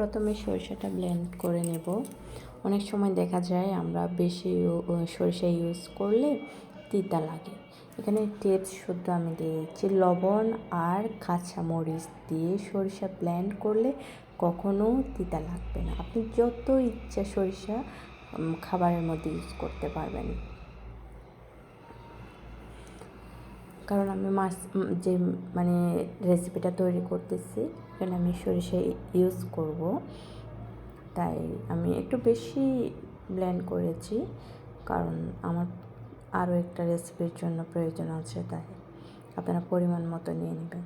প্রথমে সরিষাটা ব্লেন্ড করে নেব। অনেক সময় দেখা যায় আমরা বেশি সরিষা ইউজ করলে তিতা লাগে। এখানে টিপস শুদ্ধ আমি দিয়েছি লবণ আর কাঁচা মরিচ দিয়ে সরিষা ব্লেন্ড করলে কখনো তিতা লাগবে না। আপনি যত ইচ্ছা সরিষা খাবারের মধ্যে ইউজ করতে পারবেন। কারণ আমি মাছ যে মানে রেসিপিটা তৈরি করতেছি এখানে আমি সরিষা ইউজ করব। তাই আমি একটু বেশি ব্লেন্ড করেছি, কারণ আমার আরও একটা রেসিপির জন্য প্রয়োজন আছে, তাই আপনারা পরিমাণ মতো নিয়ে নেবেন।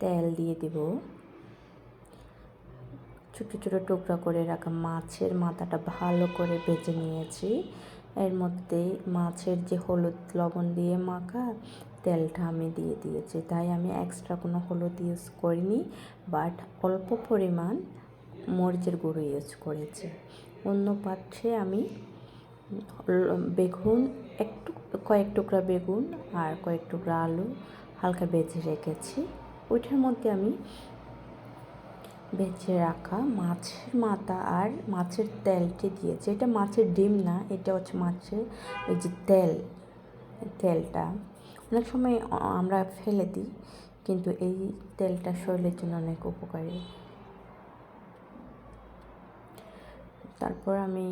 তেল দিয়ে দিব। ছোটো ছোটো টুকরা করে রাখা মাছের মাথাটা ভালো করে বেজে নিয়েছি। এর মধ্যে মাছের যে হলুদ লবণ দিয়ে মাখা, তেলটা আমি দিয়ে দিয়েছি। তাই আমি এক্সট্রা কোনো হলুদ ইউজ করিনি বাট অল্প পরিমাণ মরিচের গুঁড়ো ইউজ করেছি। অন্য পাত্রে আমি বেগুন, একটু, কয়েক টুকরা বেগুন আর কয়েক টুকরা আলু হালকা বেজে রেখেছি। ওইটার মধ্যে আমি বেঁচে রাখা মাছের মাথা আর মাছের তেলটি দিয়েছি। এটা মাছের ডিম না, এটা হচ্ছে মাছের এই যে তেল, তেলটা। অনেক সময় আমরা ফেলে দিই, কিন্তু এই তেলটা শরীরের জন্য অনেক উপকারী। তারপর আমি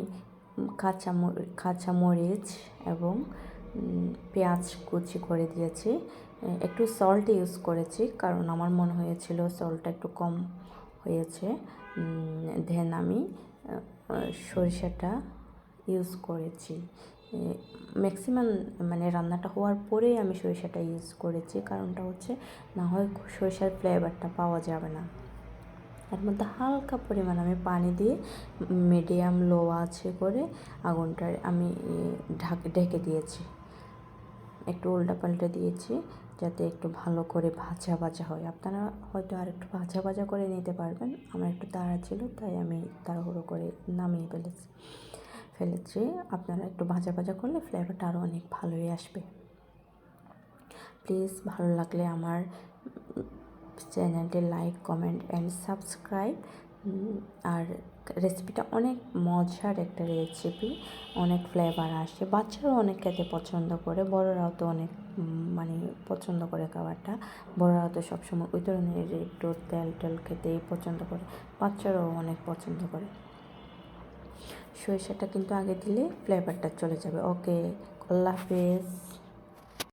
কাঁচা কাঁচা মরিচ এবং পেঁয়াজ কুচি করে দিয়েছি। একটু সল্ট ইউজ করেছি, কারণ আমার মনে হয়েছিল সল্টটা একটু কম হয়েছে। দেন আমি সরিষাটা ইউজ করেছি। ম্যাক্সিমাম মানে রান্নাটা হওয়ার পরেই আমি সরিষাটা ইউজ করেছি। কারণটা হচ্ছে, না হয় সরিষার ফ্লেভারটা পাওয়া যাবে না। এর মধ্যে হালকা পরিমাণ আমি পানি দিয়ে মিডিয়াম লো আছে করে আগুনটা আমি ঢাক, ঢেকে দিয়েছি। একটু উল্টা পাল্টা দিয়েছি যাতে একটু ভালো করে ভাজা ভাজা হয়। আপনারা হয়তো আর একটু ভাজা ভাজা করে নিতে পারবেন। আমার একটু তাড়া ছিল, তাই আমি তাড়াহুড়ো করে নামিয়ে ফেলেছি ফেলেছি। আপনারা একটু ভাজা ভাজা করলে ফ্লেভারটা আরও অনেক ভালোই আসবে। প্লিজ ভালো লাগলে আমার চ্যানেলটি লাইক কমেন্ট অ্যান্ড সাবস্ক্রাইব আর রেসিপিটা অনেক মজার একটা রেসিপি অনেক ফ্লেভার আসে। বাচ্চারাও অনেক খেতে পছন্দ করে, বড়রাও তো অনেক মানে পছন্দ করে খাবারটা। বড়রাও তো সবসময় ওই ধরনের একটু তেল টেল খেতেই পছন্দ করে, বাচ্চারাও অনেক পছন্দ করে। সরিষাটা কিন্তু আগে দিলে ফ্লেভারটা চলে যাবে। ওকে আল্লাহ হাফেজ।